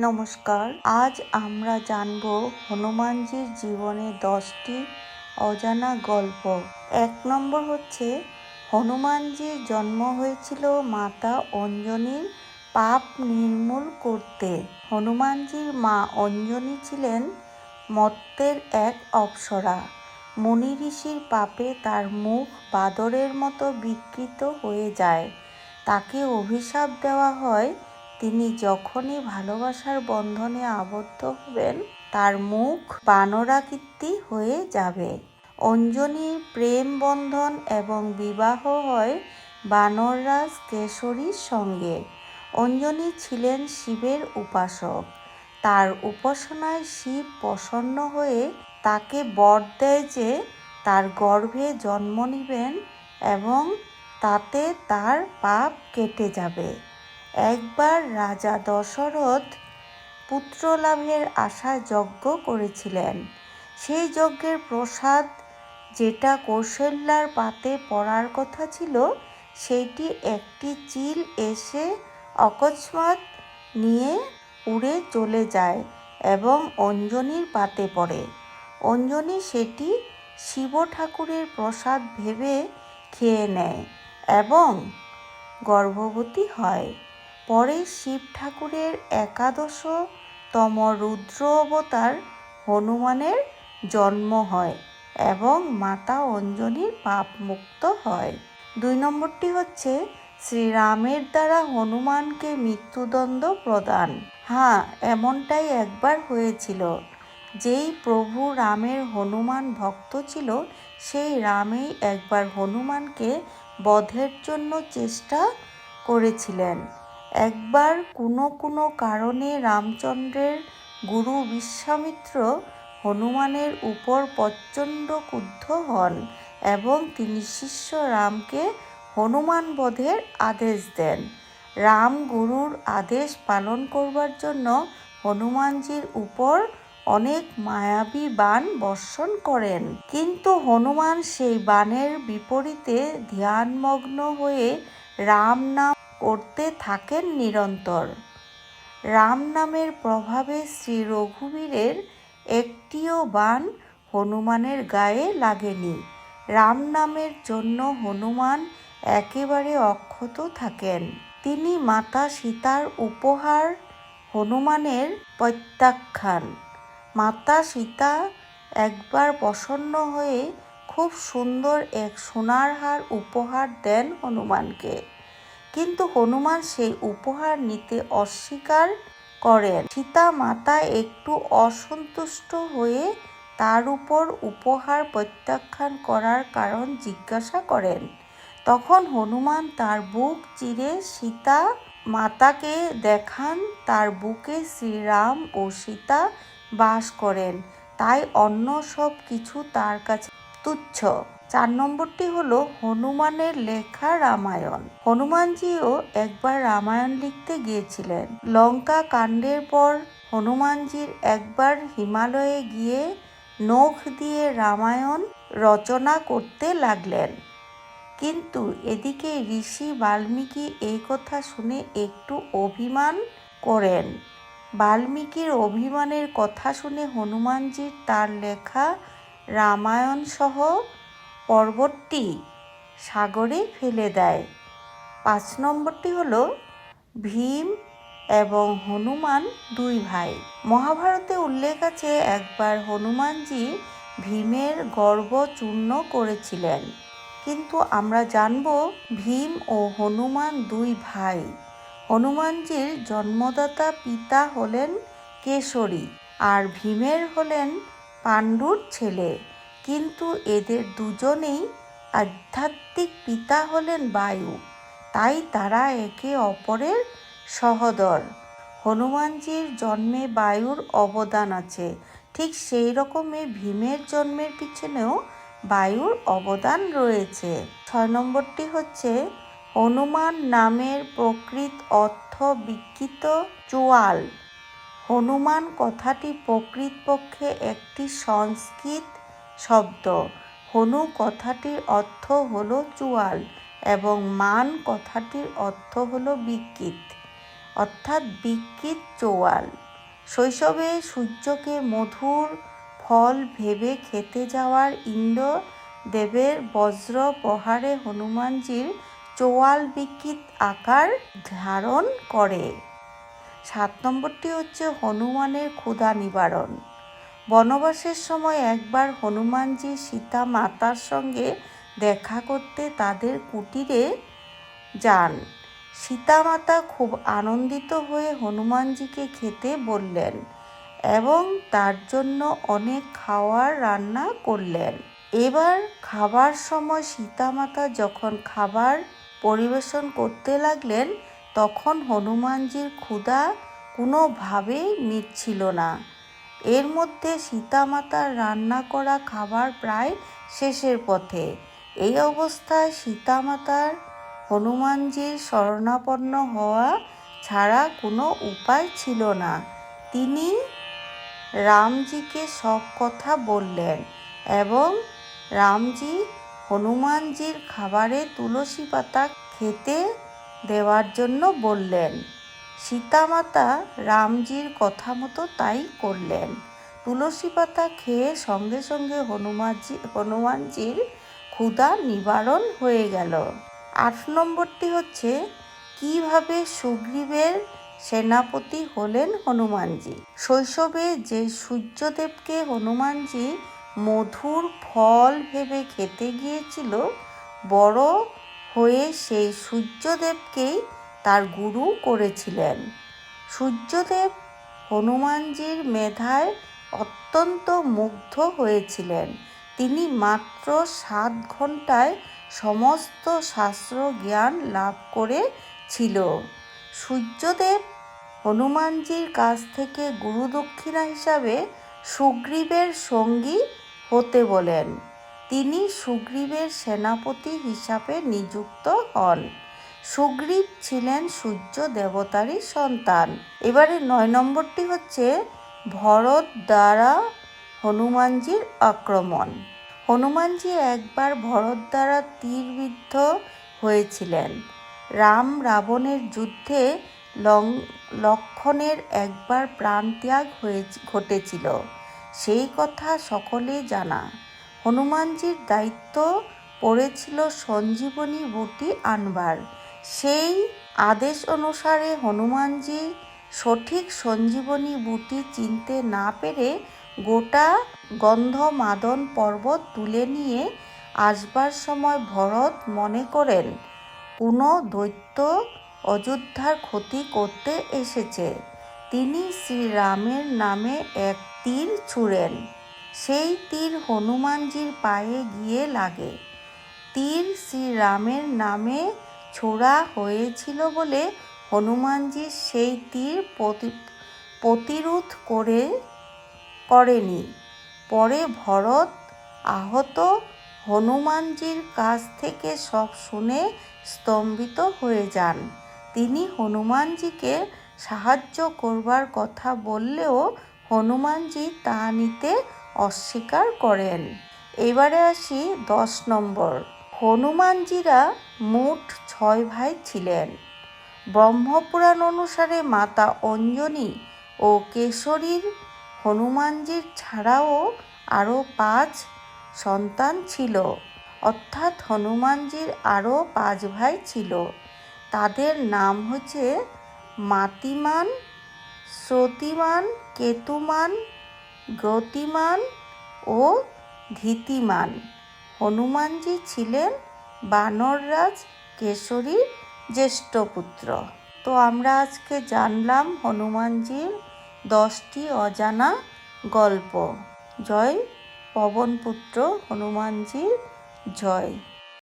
নমস্কার। আজ আমরা জানব হনুমানজির জীবনে দশটি অজানা গল্প। এক নম্বর হচ্ছে, হনুমানজির জন্ম হয়েছিল মাতা অঞ্জনীর পাপ নির্মূল করতে। হনুমানজির মা অঞ্জনী ছিলেন মত্তের এক অপ্সরা। মুনি ঋষির পাপে তার মুখ বাদরের মতো বিকৃত হয়ে যায়। তাকে অভিশাপ দেওয়া হয় তিনি যখনই ভালোবাসার বন্ধনে আবদ্ধ হবেন, তার মুখ বানরাকৃতি হয়ে যাবে। অঞ্জনীর প্রেম বন্ধন এবং বিবাহ হয় বানররাজ কেশরীর সঙ্গে। অঞ্জনী ছিলেন শিবের উপাসক। তার উপাসনায় শিব প্রসন্ন হয়ে তাকে বর দেয় যে তার গর্ভে জন্ম নেবেন এবং তাতে তার পাপ কেটে যাবে। একবার রাজা দশরথ পুত্রলাভের আশায় যজ্ঞ করেছিলেন। সেই যজ্ঞের প্রসাদ যেটা কৌশল্যার পাতে পড়ার কথা ছিল, সেইটি একটি চিল এসে অকস্মাৎ নিয়ে উড়ে চলে যায় এবং অঞ্জনীর পাতে পড়ে। অঞ্জনী সেটি শিব ঠাকুরের প্রসাদ ভেবে খেয়ে নেয় এবং গর্ভবতী হয়। পরে শিব ঠাকুরের একাদশতম রুদ্র অবতার হনুমানের জন্ম হয় এবং মাতা অঞ্জনীর পাপ মুক্ত হয়। দুই নম্বরটি হচ্ছে শ্রীরামের দ্বারা হনুমানকে মৃত্যুদণ্ড প্রদান। হ্যাঁ এমনটাই একবার হয়েছিল। যেই প্রভু রামের হনুমান ভক্ত ছিল, সেই রামেই একবার হনুমানকে বধের জন্য চেষ্টা করেছিলেন। একবার কোনো কোনো কারণে রামচন্দ্রের গুরু বিশ্বামিত্র হনুমানের উপর প্রচণ্ড ক্রুদ্ধ হন এবং তিনি শিষ্য রামকে হনুমান বধের আদেশ দেন। রাম গুরুর আদেশ পালন করবার জন্য হনুমানজির উপর অনেক মায়াবী বান বর্ষণ করেন। কিন্তু হনুমান সেই বানের বিপরীতে ধ্যানমগ্ন হয়ে রাম নাম করতে থাকেন নিরন্তর। রাম নামের প্রভাবে শ্রী রঘুবীরের একটিও বান হনুমানের গায়ে লাগেনি। রাম নামের জন্য হনুমান একেবারে অক্ষত থাকেন। তিনি মাতা সীতার উপহার হনুমানের প্রত্যাখ্যান। মাতা সীতা একবার প্রসন্ন হয়ে খুব সুন্দর এক সোনার হার উপহার দেন হনুমানকে। কিন্তু হনুমান সেই উপহার নিতে অস্বীকার করেন। সীতা মাতা একটু অসন্তুষ্ট হয়ে তার উপর উপহার প্রত্যাখ্যান করার কারণ জিজ্ঞাসা করেন। তখন হনুমান তার বুক চিরে সীতা মাতাকে দেখান, তার বুকে শ্রীরাম ও সীতা বাস করেন। তাই অন্য সব কিছু তার কাছে তুচ্ছ। চার নম্বরটি হলো হনুমানের লেখা রামায়ণ। হনুমানজিও একবার রামায়ণ লিখতে গিয়েছিলেন। লঙ্কা কাণ্ডের পর হনুমানজির একবার হিমালয়ে গিয়ে নখ দিয়ে রামায়ণ রচনা করতে লাগলেন। কিন্তু এদিকে ঋষি বাল্মীকি এই কথা শুনে একটু অভিমান করেন। বাল্মীকির অভিমানের কথা শুনে হনুমানজির তার লেখা রামায়ণ সহ পর্বতটি সাগরে ফেলে দেয়। পাঁচ নম্বরটি হলো ভীম এবং হনুমান দুই ভাই। মহাভারতে উল্লেখ আছে, একবার হনুমানজি ভীমের গর্ব চূর্ণ করেছিলেন। কিন্তু আমরা জানব ভীম ও হনুমান দুই ভাই। হনুমানজির জন্মদাতা পিতা হলেন কেশরী আর ভীমের হলেন পাণ্ডুর ছেলে। কিন্তু এদের দুজনেই আধ্যাত্মিক পিতা হলেন বায়ু। তাই তারা একে অপরের সহদর। হনুমানজির জন্মে বায়ুর অবদান আছে। ঠিক সেই রকমই ভীমের জন্মের পিছনেও বায়ুর অবদান রয়েছে। ছয় নম্বরটি হচ্ছে, হনুমান নামের প্রকৃত অর্থ বিকৃত চোয়াল। হনুমান কথাটি প্রকৃতপক্ষে একটি সংস্কৃত শব্দ। হনু কথাটির অর্থ হলো চুয়াল এবং মান কথাটির অর্থ হলো বিকৃত। অর্থাৎ বিকৃত চোয়াল। শৈশবে সূর্যকে মধুর ফল ভেবে খেতে যাওয়ার ইন্দ্র দেবের বজ্র প্রহারে হনুমানজির চোয়াল বিকৃত আকার ধারণ করে। সাত নম্বরটি হচ্ছে হনুমানের ক্ষুধা নিবারণ। বনবাসের সময় একবার হনুমানজি সীতা মাতার সঙ্গে দেখা করতে তাদের কুটিরে যান। সীতামাতা খুব আনন্দিত হয়ে হনুমানজিকে খেতে বললেন এবং তার জন্য অনেক খাওয়ার রান্না করলেন। এবার খাবার সময় সীতামাতা যখন খাবার পরিবেশন করতে লাগলেন, তখন হনুমানজির ক্ষুধা কোনোভাবেই মিটছিল না। এর মধ্যে সীতামাতার রান্না করা খাবার প্রায় শেষের পথে। এই অবস্থায় সীতামাতার হনুমানজির শরণাপন্ন হওয়া ছাড়া কোনো উপায় ছিল না। তিনি রামজিকে সব কথা বললেন এবং রামজি হনুমানজির খাবারে তুলসী পাতা খেতে দেওয়ার জন্য বললেন। সীতামাতা রামজির কথা মতো তাই করলেন। তুলসী পাতা খেয়ে সঙ্গে সঙ্গে হনুমানজি, হনুমানজির ক্ষুধা নিবারণ হয়ে গেল। আট নম্বরটি হচ্ছে, কীভাবে সুগ্রীবের সেনাপতি হলেন হনুমানজি? শৈশবে যে সূর্যদেবকে হনুমানজি মধুর ফল ভেবে খেতে গিয়েছিল, বড় হয়ে সেই সূর্যদেবকেই তার গুরু করেছিলেন। সূর্যদেব হনুমানজির মেধায় অত্যন্ত মুগ্ধ হয়েছিলেন। তিনি মাত্র সাত ঘন্টায় সমস্ত শাস্ত্র জ্ঞান লাভ করেছিল। সূর্যদেব হনুমানজির কাছ থেকে গুরুদক্ষিণা হিসাবে সুগ্রীবের সঙ্গী হতে বলেন। তিনি সুগ্রীবের সেনাপতি হিসাবে নিযুক্ত হন। সুগ্রীব ছিলেন সূর্য দেবতারই সন্তান। এবারে নয় নম্বরটি হচ্ছে ভরত দ্বারা হনুমানজির আক্রমণ। হনুমানজি একবার ভরত দ্বারা তীরবিদ্ধ হয়েছিলেন। রাম রাবণের যুদ্ধে লং, লক্ষণের একবার প্রাণত্যাগ হয়ে ঘটেছিল। সেই কথা সকলে জানা। হনুমানজির দায়িত্ব পড়েছিল সঞ্জীবনী বুটি আনবার। সেই আদেশ অনুসারে হনুমানজি সঠিক সঞ্জীবনী বুটি চিনতে না পেরে গোটা গন্ধমাদন পর্বত তুলে নিয়ে আসবার সময় ভরত মনে করেন কোনো দৈত্য অযোধ্যার ক্ষতি করতে এসেছে। তিনি শ্রীরামের নামে এক তীর ছুঁড়েন। সেই তীর হনুমানজির পায়ে গিয়ে লাগে। তীর শ্রীরামের নামে ছোড়া হয়েছিল বলে হনুমানজি সেই তীর প্রতিরোধ করে, করেনি। পরে ভরত আহত হনুমানজির কাছ থেকে সব শুনে স্তম্ভিত হয়ে যান। তিনি হনুমানজিকে সাহায্য করবার কথা বললেও হনুমানজি তা নিতে অস্বীকার করেন। এবারে আসি দশ নম্বর। হনুমানজিরা মোট ছয় ভাই ছিলেন। ব্রহ্মপুরাণ অনুসারে মাতা অঞ্জনী ও কেশরীর হনুমানজির ছাড়াও আরও পাঁচ সন্তান ছিল। অর্থাৎ হনুমানজির আরও পাঁচ ভাই ছিল। তাদের নাম হচ্ছে মাতিমান, শ্রতিমান, কেতুমান গতিমান ও ধীতিমান। হনুমানজি ছিলেন বানররাজ কেশরীর জ্যেষ্ঠ পুত্র। তো আমরা আজকে জানলাম হনুমানজির দশটি অজানা গল্প। জয় পবনপুত্র হনুমানজির জয়।